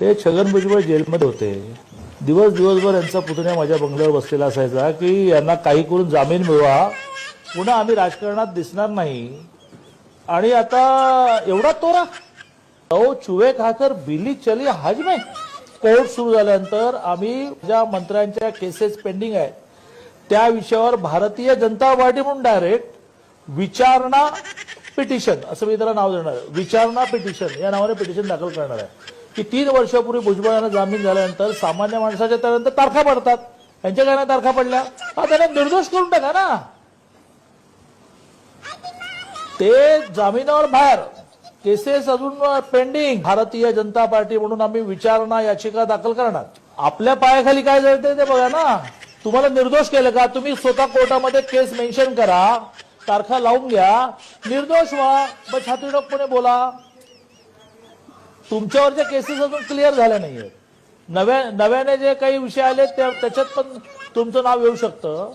ते छगन भुजबळ जेलमध्ये होते. दिवस दिवसभर यांचा पुतण्या माझ्या बंगल्यावर बसलेला असायचा की यांना काही करून जामीन मिळवा. पुन्हा आम्ही राजकारणात दिसणार नाही. आणि आता एवढा तोरा? अहो चुवे खाकर बिली चली हाजमे कोर्ट सुरू झाल्यानंतर आम्ही ज्या मंत्र्यांच्या केसेस पेंडिंग आहेत त्या विषयावर भारतीय जनता पार्टी म्हणून डायरेक्ट विचारणा पिटिशन असं मी त्याला नाव देणार आहे. विचारणा पिटिशन या नावाने पिटिशन दाखल करणार आहे. की तीन वर्षापूर्वी भुजबळ यांना जामीन झाल्यानंतर सामान्य माणसाच्या त्यानंतर तारखा पडतात. यांच्या काय तारखा पडल्या. हा त्यांना निर्दोष करून टाका ना. ते जामिनावर बाहेर. केसेस अजून पेंडिंग. भारतीय जनता पार्टी म्हणून आम्ही विचारणा याचिका दाखल करणार. आपल्या पायाखाली काय जळते ते बघा ना. तुम्हाला निर्दोष केलं का? तुम्ही स्वतः कोर्टामध्ये केस मेन्शन करा. तारखा लावून घ्या. निर्दोष व्हा. मग छातीडोकपणे बोला. तुमच्यावरच्या केसेस अजून क्लिअर झाल्या नाहीये नव्या नव्याने जे काही विषय आले त्याच्यात पण तुमचं नाव येऊ शकतं.